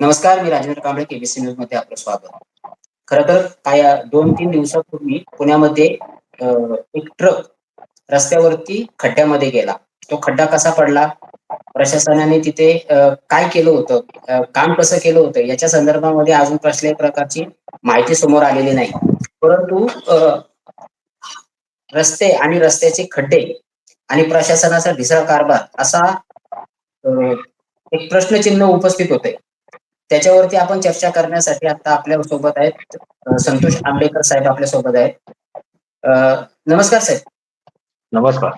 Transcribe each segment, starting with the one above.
नमस्कार मी राजेंद्र कांबळे केबीसी न्यूजमध्ये आपलं स्वागत. खर तर काय दोन तीन दिवसापूर्वी पुण्यामध्ये एक ट्रक रस्त्यावरती खड्ड्यामध्ये गेला. तो खड्डा कसा पडला? प्रशासनाने तिथे काय केलं होतं? काम कसं केलं होतं? याच्या संदर्भामध्ये अजून कसल्याही प्रकारची माहिती समोर आलेली नाही. परंतु रस्ते आणि रस्त्याचे खड्डे आणि प्रशासनाचा ढिसाळ कारभार असा एक प्रश्नचिन्ह उपस्थित होते. त्याच्यावरती आपण चर्चा करण्यासाठी आता आपल्यासोबत आहेत संतोष आंबेकर साहेब आपल्यासोबत आहेत. नमस्कार साहेब. नमस्कार.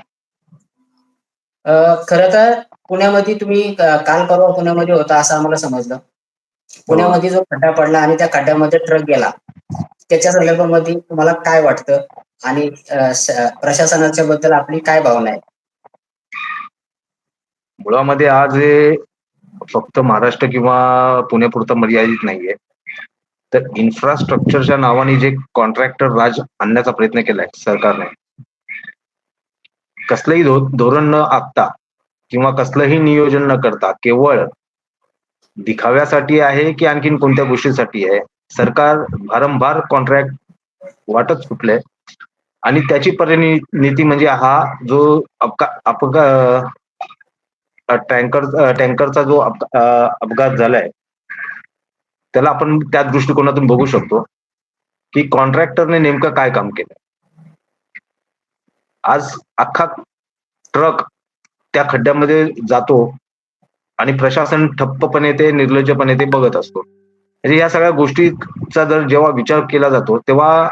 खर तर पुण्यामध्ये तुम्ही काल परवा पुण्यामध्ये होता असं आम्हाला समजलं. पुण्यामध्ये जो खड्डा पडला आणि त्या खड्ड्यामध्ये ट्रक गेला त्याच्या संदर्भामध्ये तुम्हाला काय वाटतं? आणि प्रशासनाच्या बद्दल आपली काय भावना आहे? मुळामध्ये आज फक्त महाराष्ट्र किंवा पुण्यापुरतं मर्यादित नाहीये. तर इन्फ्रास्ट्रक्चरच्या नावाने जे कॉन्ट्रॅक्टर राज आणण्याचा प्रयत्न केलाय सरकारने कसलंही धो- धोरण न आखता किंवा कसलंही नियोजन न करता केवळ दिखाव्यासाठी आहे की आणखीन कोणत्या गोष्टीसाठी आहे? सरकार भारंभार कॉन्ट्रॅक्ट वाटत सुटलंय आणि त्याची परिणिती म्हणजे हा जो अपका अपघा टँकर टँकरचा जो अपघात झालाय त्याला आपण त्या दृष्टिकोनातून बघू शकतो की कॉन्ट्रॅक्टरने नेमकं काय काम केलं आज अख्खा ट्रक त्या खड्ड्यामध्ये जातो आणि प्रशासन ठप्पपणे ते निर्लज्जपणे ते बघत असतो. म्हणजे या सगळ्या गोष्टीचा जर जेव्हा विचार केला जातो तेव्हा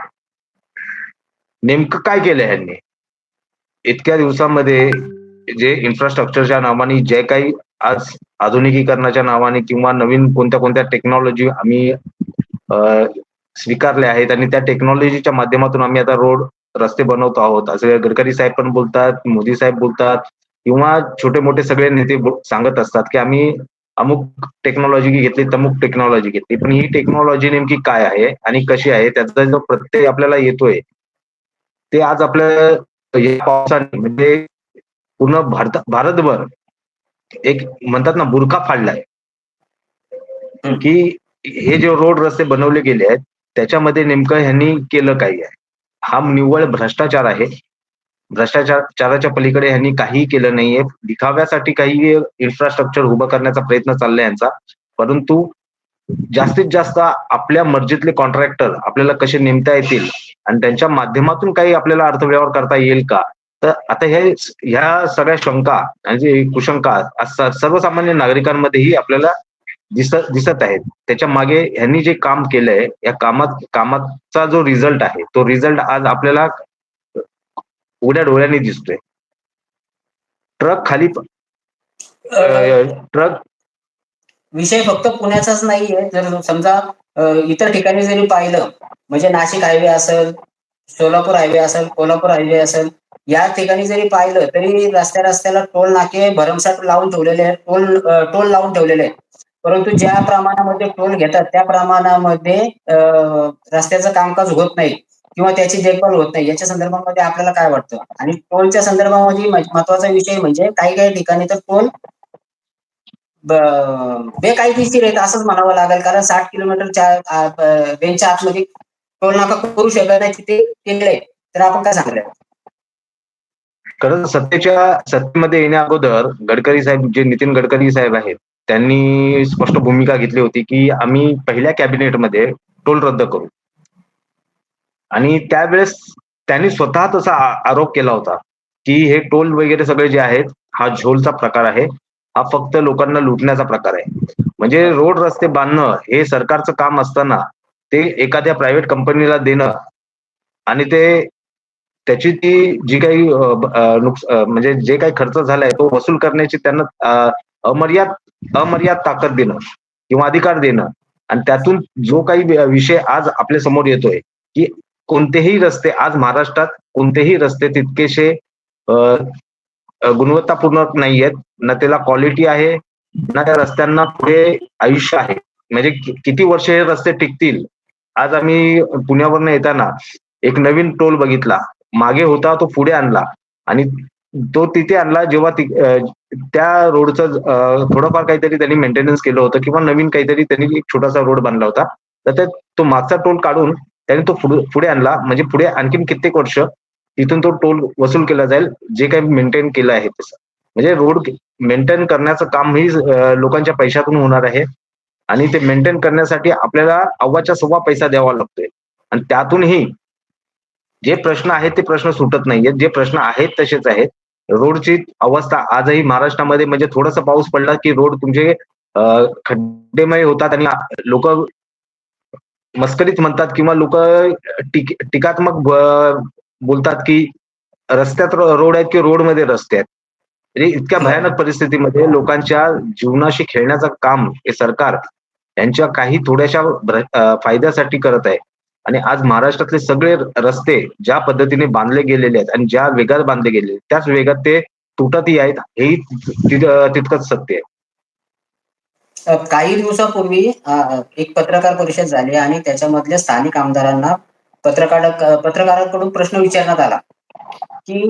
नेमकं काय केलं ह्यांनी? इतक्या दिवसामध्ये जे इन्फ्रास्ट्रक्चरच्या नावाने जे काही आज आधुनिकीकरणाच्या नावाने किंवा नवीन कोणत्या कोणत्या टेक्नॉलॉजी आम्ही स्वीकारल्या आहेत आणि त्या टेक्नॉलॉजीच्या माध्यमातून आम्ही आता रोड रस्ते बनवतो आहोत. असे गडकरी साहेब पण बोलतात मोदी साहेब बोलतात किंवा छोटे मोठे सगळे नेते सांगत असतात की आम्ही अमुक टेक्नॉलॉजी घेतली तमुक टेक्नॉलॉजी घेतली. पण ही टेक्नॉलॉजी नेमकी काय आहे आणि कशी आहे त्याचा जो प्रत्यय आपल्याला येतोय ते आज आपल्या या पावसाने म्हणजे पूर्ण भारत भारतभर एक म्हणतात ना बुरखा फाडलाय. की हे जे रोड रस्ते बनवले गेले आहेत त्याच्यामध्ये नेमकं ह्यांनी केलं काही आहे? हा निव्वळ भ्रष्टाचार आहे. भ्रष्टाचाराच्या पलीकडे ह्यांनी काही केलं नाहीये. दिखाव्यासाठी काही इन्फ्रास्ट्रक्चर उभं करण्याचा प्रयत्न चाललाय यांचा. परंतु जास्तीत जास्त आपल्या मर्जीतले कॉन्ट्रॅक्टर आपल्याला कसे नेमता येतील? आणि त्यांच्या माध्यमातून काही आपल्याला अर्थव्यवहार करता येईल का? तर आता हे ह्या सगळ्या शंका आणि जे कुशंका सर्वसामान्य नागरिकांमध्येही आपल्याला दिसत दिसत आहेत. त्याच्यामागे ह्यांनी जे काम केलंय या कामात कामाचा जो रिझल्ट आहे तो रिझल्ट आज आपल्याला उघड्या डोळ्यांनी दिसतोय. ट्रक खाली ट्रक विषय फक्त पुण्याचाच नाहीये. जर समजा इतर ठिकाणी जरी पाहिलं म्हणजे नाशिक हायवे असेल सोलापूर हायवे असेल कोल्हापूर हायवे असेल या ठिकाणी जरी पाहिलं तरी रस्त्या रस्त्याला टोल नाके भरमसाठ लावून ठेवलेले आहेत. टोल टोल लावून ठेवलेले आहेत. परंतु ज्या प्रमाणामध्ये टोल घेतात त्या प्रमाणामध्ये रस्त्याचं कामकाज होत नाही किंवा त्याची देखभाल होत नाही. याच्या संदर्भामध्ये आपल्याला काय वाटतं? आणि टोलच्या संदर्भामध्ये महत्त्वाचा विषय म्हणजे काही काही ठिकाणी तर टोल बेकायदेशीर आहेत असंच म्हणावं लागेल. कारण साठ किलोमीटरच्या रेंजच्या आतमध्ये टोल नाका करू शकत नाही. तिथे केले तर आपण काय सांगणार खरं सत्तेच्या सत्तेमध्ये येण्या अगोदर गडकरी साहेब जे नितीन गडकरी साहेब आहेत त्यांनी स्पष्ट भूमिका घेतली होती की आम्ही पहिल्या कॅबिनेटमध्ये टोल रद्द करू. आणि त्यावेळेस त्यांनी स्वतः तसा आरोप केला होता की हे टोल वगैरे सगळे जे आहेत हा झोलचा प्रकार आहे हा फक्त लोकांना लुटण्याचा प्रकार आहे. म्हणजे रोड रस्ते बांधणं हे सरकारचं काम असताना ते एखाद्या प्रायव्हेट कंपनीला देणं आणि ते त्याची ती जी काही नुकस म्हणजे जे काही खर्च झालाय तो वसूल करण्याची त्यांना अमर्याद अमर्याद ताकद देणं किंवा अधिकार देणं आणि त्यातून जो काही विषय आज आपल्यासमोर येतोय की कोणतेही रस्ते आज महाराष्ट्रात कोणतेही रस्ते तितकेसे गुणवत्तापूर्ण नाही गुणवत्तापूर्ण नाहीयेत. ना त्याला क्वालिटी आहे ना त्या रस्त्यांना पुढे आयुष्य आहे. म्हणजे किती वर्ष हे रस्ते टिकतील? आज आम्ही पुण्यावरनं येताना एक नवीन टोल बघितला. मागे होता तो पुढे आणला आणि तो तिथे आणला जेव्हा त्या रोडचं थोडंफार काहीतरी त्यांनी मेंटेनन्स केलं होतं किंवा नवीन काहीतरी त्यांनी एक छोटासा रोड बांधला होता. तर ते तो मागचा टोल काढून त्याने तो पुढे आणला. म्हणजे पुढे आणखीन कित्येक वर्ष तिथून तो टोल वसूल केला जाईल, जे काही मेंटेन केलं आहे तसं. म्हणजे रोड मेंटेन करण्याचं काम ही लोकांच्या पैशातून होणार आहे आणि ते मेंटेन करण्यासाठी आपल्याला अव्वाच्या सव्वा पैसा द्यावा लागतोय आणि त्यातूनही जे प्रश्न आहेत ते प्रश्न सुटत नाहीयेत. जे प्रश्न आहेत तसेच आहेत. रोडची अवस्था आजही महाराष्ट्रामध्ये म्हणजे थोडासा पाऊस पडला, की रोड तुमचे खड्डेमय होतात आणि लोकं मस्करीत म्हणतात किंवा लोकं टीक टीकात्मक बोलतात, की रस्त्यात रोड आहेत की रोडमध्ये रस्ते आहेत. म्हणजे इतक्या भयानक परिस्थितीमध्ये लोकांच्या जीवनाशी खेळण्याचं काम हे सरकार यांच्या काही थोड्याशा फायद्यासाठी करत आहे. आणि आज महाराष्ट्रातले सगळे रस्ते ज्या पद्धतीने बांधले गेलेले आहेत आणि ज्या वेगात बांधले गेलेले आहेत, त्याच वेगात ते तुटतही आहेत. हेही तितकंच सत्य आहे. काही दिवसापूर्वी एक पत्रकार परिषद झाली आणि त्याच्यामधल्या स्थानिक आमदारांना पत्रकार पत्रकारांकडून प्रश्न विचारण्यात आला, की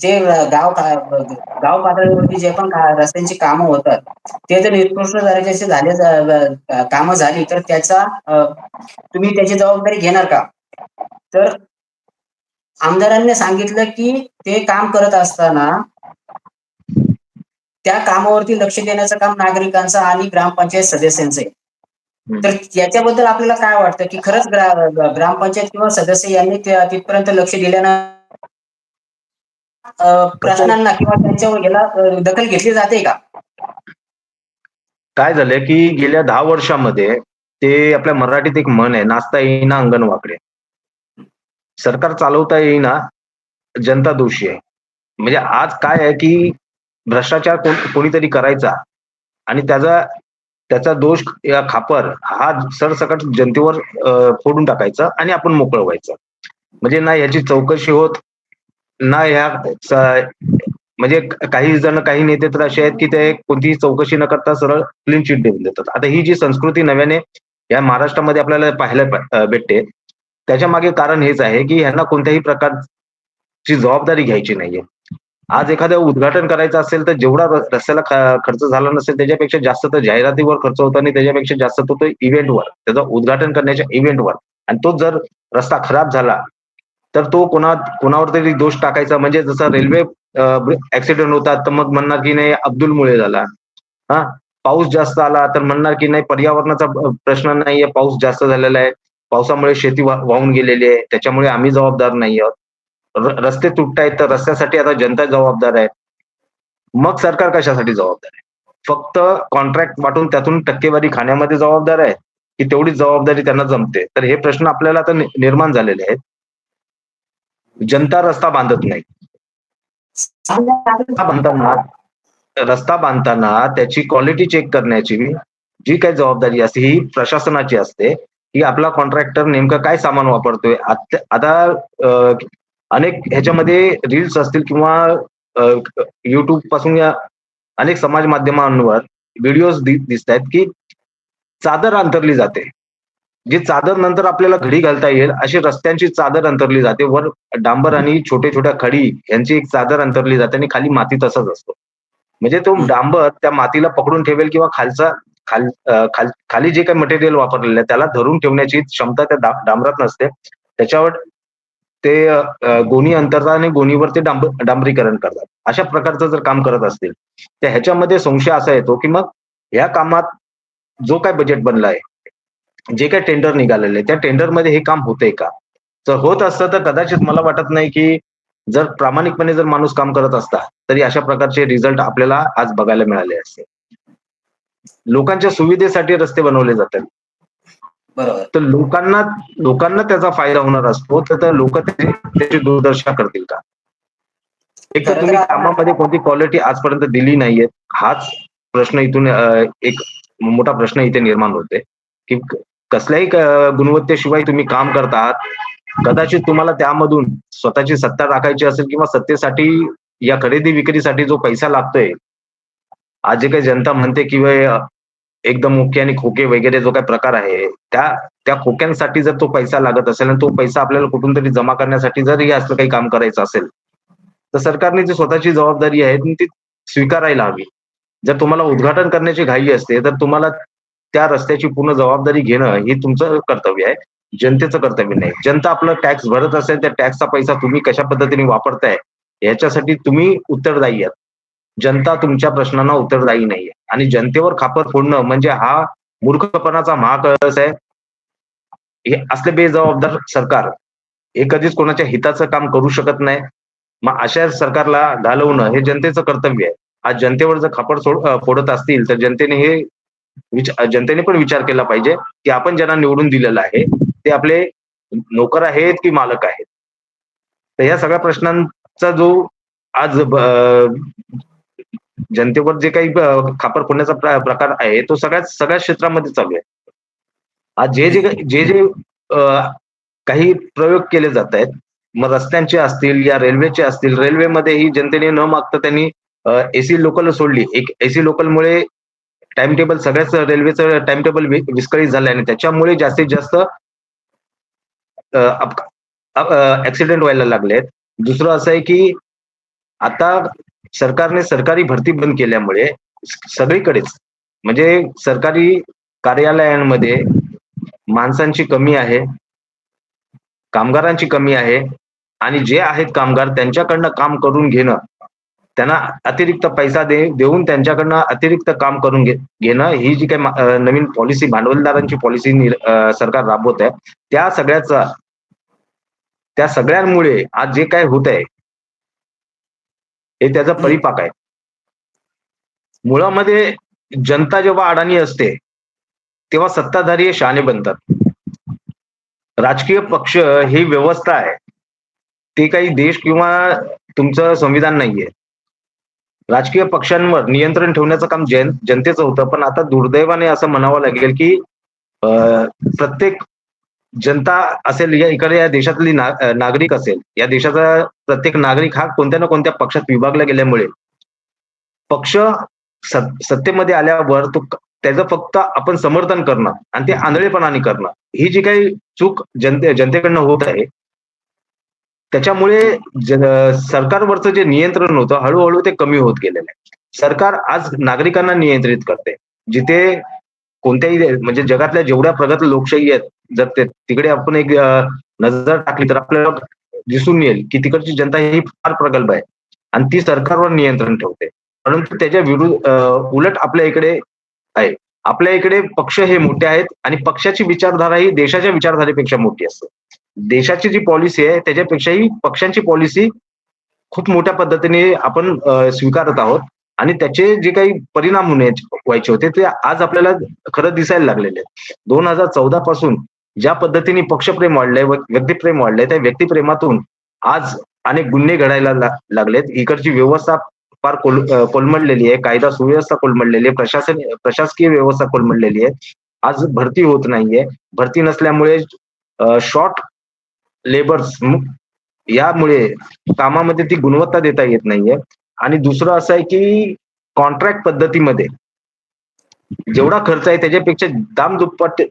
जे गाव गाव पातळीवरती जे पण रस्त्यांची कामं होतात, ते जर निकृष्ट दर्जाचे झाले कामं झाली तर त्याचा तुम्ही त्याची जबाबदारी घेणार का? तर आमदारांनी सांगितलं, की ते काम करत असताना त्या कामावरती लक्ष देण्याचं काम नागरिकांचं आणि ग्रामपंचायत सदस्यांचं आहे. तर याच्याबद्दल आपल्याला काय वाटतं, की खरंच ग्रा ग्रामपंचायत किंवा सदस्य यांनी तिथपर्यंत लक्ष दिल्यानं प्रश्नांना किंवा त्यांच्यावर याला दखल घेतली जाते का? काय झालंय, की गेल्या दहा वर्षामध्ये ते आपल्या मराठीत एक म्हण आहे, नाचता येईना अंगण वाकडे. सरकार चालवता येईना, जनता दोषी आहे. म्हणजे आज काय आहे, की भ्रष्टाचार कोणीतरी करायचा आणि त्याचा त्याचा दोष या खापर हा सरसकट जनतेवर फोडून टाकायचा आणि आपण मोकळं व्हायचं. म्हणजे ना याची चौकशी होत, ना ह्या म्हणजे काही जण काही नेते तर असे आहेत, की ते कोणतीही चौकशी न करता सरळ क्लीन चिट देऊन देतात. आता ही जी संस्कृती नव्याने या महाराष्ट्रामध्ये आपल्याला पाहायला भेटते त्याच्यामागे कारण हेच आहे, की ह्यांना कोणत्याही प्रकारची जबाबदारी घ्यायची नाहीये. आज एखादं उद्घाटन करायचं असेल, तर जेवढा रस्त्याला खर्च झाला नसेल त्याच्यापेक्षा जास्त तर जाहिरातीवर खर्च होतो आणि त्याच्यापेक्षा जास्त तो तो इव्हेंटवर, त्याचं उद्घाटन करण्याच्या इव्हेंटवर आणि तो जर रस्ता खराब झाला, तर तो कोणा कोणावर तरी दोष टाकायचा म्हणजे जसं रेल्वे ऍक्सिडेंट होतात, तर मग म्हणणार की नाही अब्दुलमुळे झाला. हा पाऊस जास्त आला तर म्हणणार की नाही पर्यावरणाचा प्रश्न नाहीये, पाऊस जास्त झालेला आहे. पावसामुळे शेती वाहून गेलेली आहे. त्याच्यामुळे आम्ही जबाबदार नाही आहोत. रस्ते तुटतायत, तर रस्त्यासाठी आता जनता जबाबदार आहे. मग सरकार कशासाठी जबाबदार आहे? फक्त कॉन्ट्रॅक्ट वाटून त्यातून टक्केवारी खाण्यामध्ये जबाबदार आहे, की तेवढीच जबाबदारी त्यांना जमते. तर हे प्रश्न आपल्याला आता निर्माण झालेले आहेत. जनता रस्ता बांधत नाही. रस्ता बांधताना रस्ता बांधताना त्याची क्वालिटी चेक करण्याची जी काही जबाबदारी असते ही प्रशासनाची असते, की आपला कॉन्ट्रॅक्टर नेमकं काय सामान वापरतोय. आता अनेक ह्याच्यामध्ये रील्स असतील किंवा युट्यूबपासून या अनेक समाज माध्यमांवर व्हिडिओज दिसत दिसतायत, की चादर अंतरली जाते. जी चादर नंतर आपल्याला घडी घालता येईल अशी रस्त्यांची चादर अंतरली जाते. वर डांबर आणि छोट्या-छोट्या खडी यांची एक चादर अंतरली जाते आणि खाली माती तसाच असतो. म्हणजे तो डांबर त्या मातीला पकडून ठेवेल किंवा खालचा खाल खाल खाली जे काही मटेरियल वापरलेलं आहे त्याला धरून ठेवण्याची क्षमता त्या डांबरात नसते. त्याच्यावर ते गोणी अंतरतात आणि गोणीवर ते डांब डांबरीकरण करतात. अशा प्रकारचं जर काम करत असतील, तर ह्याच्यामध्ये संशय असा येतो, की मग ह्या कामात जो काय बजेट बनला आहे, जे काही टेंडर निघालेलं त्या टेंडरमध्ये हे काम होतंय का? जर होत असतं तर कदाचित मला वाटत नाही, की जर प्रामाणिकपणे जर माणूस काम करत असता, तरी अशा प्रकारचे रिझल्ट आपल्याला आज बघायला मिळाले असते. लोकांच्या सुविधेसाठी रस्ते बनवले जातात. बरोबर. तर लोकांना लोकांना त्याचा फायदा होणार असतो, तर लोकं त्याची दूरदर्शना करतील का? एक तर तुम्ही तर कामामध्ये कोणती क्वालिटी आजपर्यंत दिली नाहीये. हाच प्रश्न इथून एक मोठा प्रश्न इथे निर्माण होतोय, की कसल्याही गुणवत्तेशिवाय तुम्ही काम करतात आहात. कदाचित तुम्हाला त्यामधून स्वतःची सत्ता राखायची असेल किंवा सत्तेसाठी या खरेदी विक्रीसाठी जो पैसा लागतोय, आज जे काही जनता म्हणते की एकदम मुख्य आणि खोके वगैरे जो काही प्रकार आहे, त्या त्या खोक्यांसाठी जर तो पैसा लागत असेल आणि तो पैसा आपल्याला कुठून तरी जमा करण्यासाठी जर हे असलं काही काम करायचं असेल, तर सरकारने जी स्वतःची जबाबदारी आहे ती स्वीकारायला हवी जर तुम्हाला उद्घाटन करण्याची घाई असते तर तुम्हाला त्या रस्त्याची पूर्ण जबाबदारी घेणं हे तुमचं कर्तव्य आहे. जनतेचं कर्तव्य नाही. जनता आपलं टॅक्स भरत असेल त्या टॅक्सचा पैसा तुम्ही कशा पद्धतीने वापरताय याच्यासाठी तुम्ही उत्तरदायी आहात. जनता तुमच्या प्रश्नांना उत्तरदायी नाहीये. आणि जनतेवर खापर फोडणं म्हणजे हा मूर्खपणाचा महाकळस आहे. हे असले बेजबाबदार सरकार हे कधीच कोणाच्या हिताचं काम करू शकत नाही. मग अशा सरकारला घालवणं हे जनतेचं कर्तव्य आहे. आज जनतेवर जर खापर सोड फोडत असतील तर जनतेने हे जनतेने पण विचार केला पाहिजे की आपण ज्यांना निवडून दिलेलं आहे ते आपले नोकर आहेत की मालक आहेत? तर या सगळ्या प्रश्नांचा जो आज जनतेवर जे काही खापर फोडण्याचा प्रकार आहे तो सगळ्याच सगळ्या क्षेत्रामध्ये चालू आहे. आज जे जे जे जे काही प्रयोग केले जात आहेत मग रस्त्यांचे असतील या रेल्वेचे असतील रेल्वेमध्येही जनतेने न मागता त्यांनी एसी लोकल सोडली. एक एसी लोकलमुळे टाइम टेबल सगळ्याच रेल्वेचं टाइम टेबल विस्कळीत झालंय आणि त्याच्यामुळे जास्तीत जास्त ऍक्सिडेंट व्हायला लागलेत. दुसरं असं आहे की आता सरकारने सरकारी भरती बंद केल्यामुळे सगळीकडेच म्हणजे सरकारी कार्यालयांमध्ये माणसांची कमी आहे कामगारांची कमी आहे आणि जे आहेत कामगार त्यांच्याकडनं काम करून घेणं त्यांना अतिरिक्त पैसा दे देऊन त्यांच्याकडनं अतिरिक्त काम करून घे घेणं ही जी काही नवीन पॉलिसी भांडवलदारांची पॉलिसी सरकार राबवत आहे त्या सगळ्याचा त्या सगळ्यांमुळे आज जे काय होत आहे हे त्याचा परिपाक आहे. मुळामध्ये जनता जेव्हा अडाणी असते तेव्हा सत्ताधारी शहाणे बनतात. राजकीय पक्ष ही व्यवस्था आहे. ते काही देश किंवा तुमचं संविधान नाहीये. राजकीय पक्षांवर नियंत्रण ठेवण्याचं काम जन जनतेचं होतं. पण आता दुर्दैवाने असं म्हणावं लागेल की प्रत्येक जनता असेल या इकडे या देशातली ना, नागरिक असेल या देशाचा प्रत्येक नागरिक हा कोणत्या ना कोणत्या पक्षात विभागला गेल्यामुळे पक्ष सत्तेमध्ये आल्यावर तो त्याचं फक्त आपण समर्थन करणं आणि ते आंधळेपणाने करणं. ही जी काही चूक जनते जनतेकडनं होत आहे त्याच्यामुळे सरकारवरचं जे नियंत्रण होतं हळूहळू ते कमी होत गेलेलं आहे. सरकार आज नागरिकांना नियंत्रित करते. जिथे कोणत्याही म्हणजे जगातल्या जेवढ्या प्रगत लोकशाही आहेत जर ते तिकडे आपण एक नजर टाकली तर आपल्याला दिसून येईल की तिकडची जनता ही फार प्रगल्भ आहे. आणि ती सरकारवर नियंत्रण ठेवते. परंतु त्याच्या विरुद्ध उलट आपल्या इकडे आहे. आपल्या इकडे पक्ष हे मोठे आहेत आणि पक्षाची विचारधारा ही देशाच्या विचारधारेपेक्षा मोठी असते. देशाची जी पॉलिसी आहे त्याच्यापेक्षाही पक्षांची पॉलिसी खूप मोठ्या पद्धतीने आपण स्वीकारत आहोत. आणि त्याचे जे काही परिणाम होण्याचे व्हायचे होते ते आज आपल्याला खरं दिसायला लागलेले आहेत. दोन हजार चौदा पासून ज्या पद्धतीने पक्षप्रेम वाढलंय व्यक्तिप्रेम वाढलंय त्या व्यक्तिप्रेमातून आज अनेक गुन्हे घडायला लागलेत. इकडची व्यवस्था फार कोल कोलमडलेली आहे. कायदा सुव्यवस्था कोलमडलेली आहे. प्रशासन प्रशासकीय व्यवस्था कोलमडलेली आहे. आज भरती होत नाहीये. भरती नसल्यामुळे शॉर्ट लेबर्स यामुळे कामामध्ये ती गुणवत्ता देता येत नाहीये. आणि दुसरं असं आहे की कॉन्ट्रॅक्ट पद्धतीमध्ये जेवढा खर्च आहे त्याच्यापेक्षा दाम दुप्पट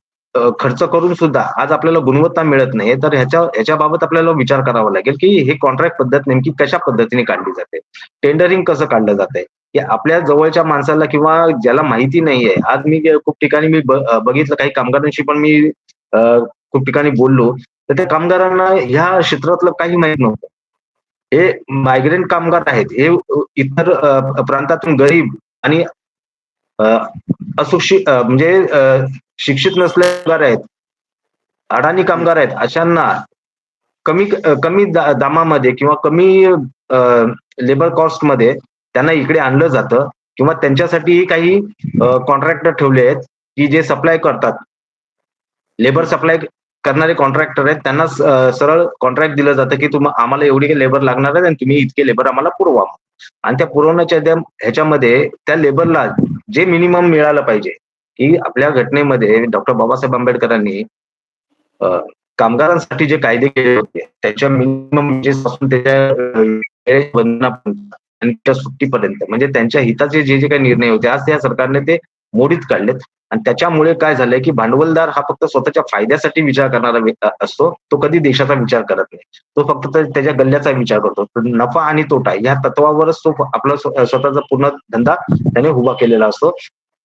खर्च करून सुद्धा आज आपल्याला गुणवत्ता मिळत नाही. तर ह्याच्या ह्याच्या बाबत आपल्याला विचार करावा लागेल की हे कॉन्ट्रॅक्ट पद्धत नेमकी कशा पद्धतीने काढली जाते? टेंडरिंग कसं काढलं जातंय? की आपल्या जवळच्या माणसाला किंवा ज्याला माहिती नाहीये आज मी खूप ठिकाणी मी बघितलं काही कामगारांशी पण मी खूप ठिकाणी बोललो तर त्या कामगारांना ह्या क्षेत्रातलं काही माहीत नव्हतं. हे मायग्रेंट कामगार आहेत. हे इतर प्रांतातून गरीब आणि अ, अशिक्षित म्हणजे शिक्षित नसले कामगार आहेत. अडाणी कामगार आहेत. अशांना कमी कमी दामामध्ये किंवा कमी लेबर कॉस्टमध्ये त्यांना इकडे आणलं जातं किंवा त्यांच्यासाठी काही कॉन्ट्रॅक्टर ठेवले आहेत की जे सप्लाय करतात. लेबर सप्लाय करणारे कॉन्ट्रॅक्टर आहेत त्यांना सरळ कॉन्ट्रॅक्ट दिलं जातं की तुम्हाला आम्हाला एवढी लेबर लागणार आहे आणि तुम्ही इतके लेबर आम्हाला पुरवा आणि त्या पुरवण्याच्या त्या ह्याच्यामध्ये त्या लेबरला जे मिनिमम मिळालं पाहिजे की आपल्या घटनेमध्ये डॉक्टर बाबासाहेब आंबेडकरांनी कामगारांसाठी जे कायदे केले होते त्याच्या मिनिमम त्याच्या आणि त्या सुट्टीपर्यंत. म्हणजे त्यांच्या हिताचे जे जे काही निर्णय होते आज त्या सरकारने ते मोडीत काढलेत. आणि त्याच्यामुळे काय झालंय की भांडवलदार हा फक्त स्वतःच्या फायद्यासाठी विचार करणारा असतो. तो कधी देशाचा विचार करत नाही. तो फक्त त्याच्या गल्ल्याचा विचार करतो. नफा आणि तोटा या तत्वावरच तो आपला स्वतःचा पूर्ण धंदा त्याने उभा केलेला असतो.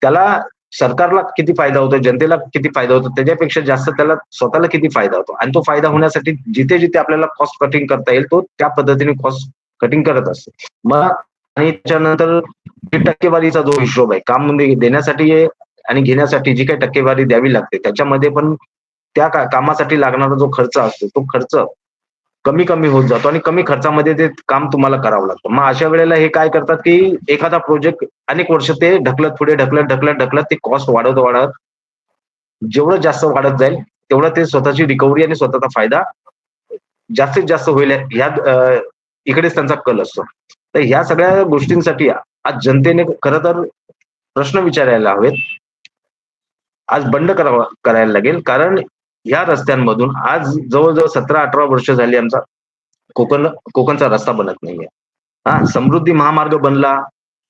त्याला सरकारला किती फायदा होतो जनतेला किती फायदा होतो त्याच्यापेक्षा जास्त त्याला स्वतःला किती फायदा होतो? आणि तो फायदा होण्यासाठी जिथे जिथे आपल्याला कॉस्ट कटिंग करता येईल तो त्या पद्धतीने कॉस्ट कटिंग करत असतो. मग आणि त्याच्यानंतर जी टक्केवारीचा जो हिशोब आहे काम म्हणजे देण्यासाठी आणि घेण्यासाठी जी काही टक्केवारी द्यावी लागते त्याच्यामध्ये पण त्या का- कामासाठी लागणारा जो खर्च असतो तो खर्च कमी कमी होत जातो आणि कमी खर्चामध्ये ते काम तुम्हाला करावं लागतं. मग अशा वेळेला हे काय करतात की एखादा प्रोजेक्ट अनेक वर्ष ते ढकलत पुढे ढकलत ढकलत ढकलत ते कॉस्ट वाढत वाढत जेवढं जास्त वाढत जाईल तेवढं ते स्वतःची रिकव्हरी आणि स्वतःचा फायदा जास्तीत जास्त होईल. ह्या इकडेच त्यांचा कल असतो. तर ह्या सगळ्या गोष्टींसाठी आज जनतेने खर तर प्रश्न विचारायला हवेत. आज बंड करावा करायला लागेल. कारण या रस्त्यांमधून आज जवळजवळ सतरा अठरा वर्ष झाली आमचा कोकण कोकणचा रस्ता बनत नाहीये. हा समृद्धी महामार्ग बनला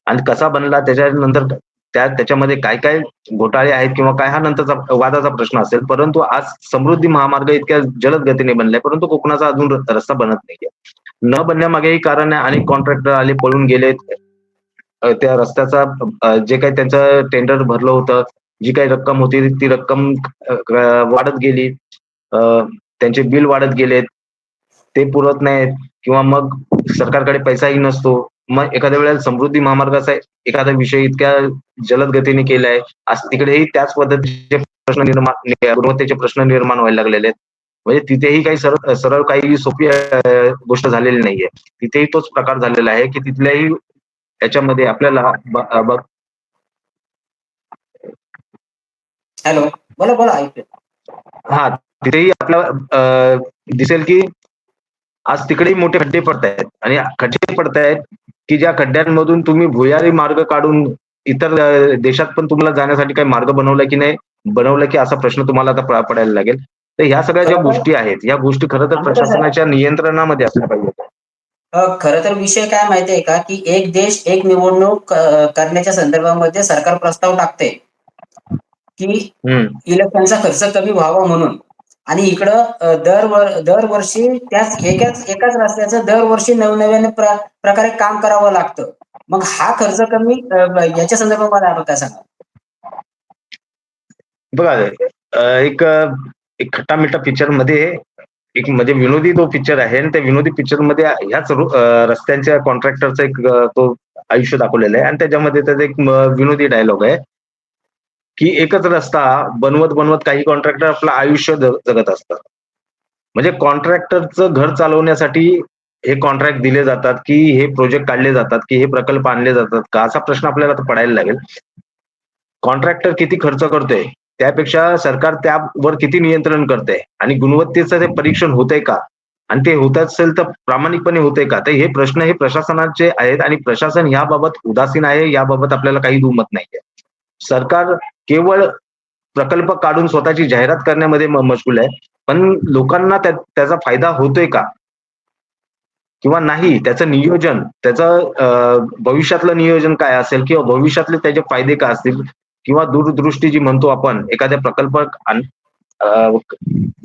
आणि कसा बनला त्याच्यानंतर त्या त्याच्यामध्ये काय काय घोटाळे आहेत किंवा काय हा नंतरचा वादाचा प्रश्न असेल. परंतु आज समृद्धी महामार्ग इतक्या जलद गतीने बनलाय परंतु कोकणाचा अजून रस्ता बनत नाहीये. न बनण्यामागेही कारण आहे. अनेक कॉन्ट्रॅक्टर आले पळून गेलेत. त्या रस्त्याचा जे काही त्यांचं टेंडर भरलं होतं जी काही रक्कम होती ती रक्कम वाढत गेली. त्यांचे बिल वाढत गेलेत. ते पुरत नाहीत. किंवा मग सरकारकडे पैसाही नसतो. मग एखाद्या वेळेला समृद्धी महामार्गाचा एखादा विषय इतक्या जलद गतीने केलाय. आज तिकडेही त्याच पद्धतीचे प्रश्न निर्माण गुणवत्तेचे प्रश्न निर्माण व्हायला लागलेले आहेत. म्हणजे तिथेही काही सरळ सरळ काही सोपी गोष्ट झालेली नाहीये. तिथेही तोच प्रकार झालेला आहे की तिथल्याही याच्यामध्ये आपल्याला हॅलो बोला बोला हा तिथेही आपल्याला दिसेल की आज तिकडेही मोठे खड्डे पडत आहेत. आणि खड्डे पडत आहेत की ज्या खड्ड्यांमधून तुम्ही भुयारी मार्ग काढून इतर देशात पण तुम्हाला जाण्यासाठी काही मार्ग बनवला की नाही बनवला की असा प्रश्न तुम्हाला आता पडायला लागेल. तर ह्या सगळ्या ज्या. गोष्टी आहेत या गोष्टी खरं तर? प्रशासनाच्या नियंत्रणामध्ये असल्या पाहिजेत खर तर विषय काय माहितीये का की एक देश एक निवडणूक करण्याच्या संदर्भामध्ये सरकार प्रस्ताव टाकते की इलेक्शनचा खर्च कमी व्हावा म्हणून आणि इकडं अ, दर वर- दरवर्षी त्याच एकाच एकाच रस्त्याचं दरवर्षी नवनव्याने प्र- प्रकारे काम करावं लागतं मग हा खर्च कमी याच्या संदर्भामध्ये आपण काय सांगा बघा एक एक खट्टामिठा पिक्चरमध्ये एक म्हणजे विनोदी तो पिक्चर आहे आणि त्या विनोदी पिक्चरमध्ये ह्याच रस्त्यांच्या कॉन्ट्रॅक्टरचा एक तो आयुष्य दाखवलेलं आहे. आणि त्याच्यामध्ये त्याचा एक विनोदी डायलॉग आहे की एकच रस्ता बनवत बनवत काही कॉन्ट्रॅक्टर आपलं आयुष्य जगत असतात. म्हणजे कॉन्ट्रॅक्टरचं घर चालवण्यासाठी हे कॉन्ट्रॅक्ट दिले जातात की हे प्रोजेक्ट काढले जातात की हे प्रकल्प आणले जातात का? असा प्रश्न आपल्याला पडायला लागेल. कॉन्ट्रॅक्टर किती खर्च करतोय? त्यापेक्षा सरकार त्यावर किती नियंत्रण करते आणि गुणवत्तेचं ते परीक्षण होतंय का? आणि ते होत असेल तर प्रामाणिकपणे होतंय का? तर हे प्रश्न हे प्रशासनाचे आहेत आणि प्रशासन याबाबत उदासीन आहे याबाबत आपल्याला काही दुमत नाहीये. सरकार केवळ प्रकल्प काढून स्वतःची जाहिरात करण्यामध्ये मशगूल आहे. पण लोकांना त्याचा फायदा होतोय का? किंवा नाही? त्याचं नियोजन त्याचं भविष्यातलं नियोजन काय असेल? किंवा भविष्यातले त्याचे फायदे काय असतील? किंवा दूरदृष्टी जी म्हणतो आपण एखाद्या प्रकल्प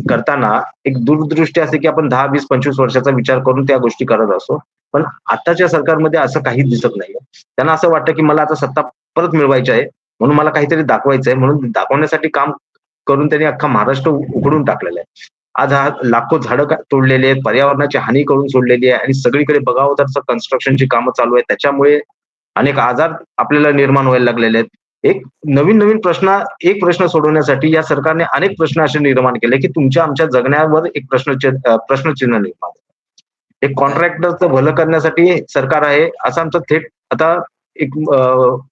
करताना एक दूरदृष्टी असते की आपण दहा वीस पंचवीस वर्षाचा विचार करून त्या गोष्टी करत असतो पण आताच्या सरकारमध्ये असं काहीच दिसत नाहीये. त्यांना असं वाटतं की मला आता सत्ता परत मिळवायची आहे म्हणून मला काहीतरी दाखवायचं आहे म्हणून दाखवण्यासाठी काम करून त्यांनी अख्खा महाराष्ट्र उघडून टाकलेला आहे. आज हा लाखो झाडं तोडलेली आहेत पर्यावरणाची हानी करून सोडलेली आहे आणि सगळीकडे बघावं तर कन्स्ट्रक्शनची कामं चालू आहेत. त्याच्यामुळे अनेक आजार आपल्याला निर्माण व्हायला लागलेले आहेत. एक नवीन नवीन प्रश्न एक प्रश्न सोडवण्यासाठी या सरकारने अनेक प्रश्न असे निर्माण केले की तुमच्या आमच्या जगण्यावर एक प्रश्न प्रश्नचिन्ह निर्माण एक कॉन्ट्रॅक्टरचं भलं करण्यासाठी सरकार आहे असं आमचं थेट आता एक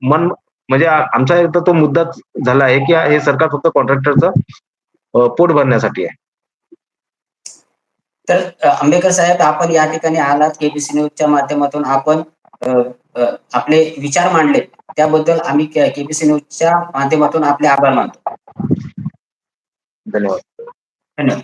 मन म्हणजे आमचा तो मुद्दाच झाला आहे की हे सरकार फक्त कॉन्ट्रॅक्टरचं पोट भरण्यासाठी आहे. तर अ, आंबेकर साहेब आपण या ठिकाणी आलात केबीसी न्यूजच्या माध्यमातून आपण आपले विचार मांडले. त्याबद्दल आम्ही केबीसी न्यूजच्या माध्यमातून आपले आभार मानतो. धन्यवाद. धन्यवाद.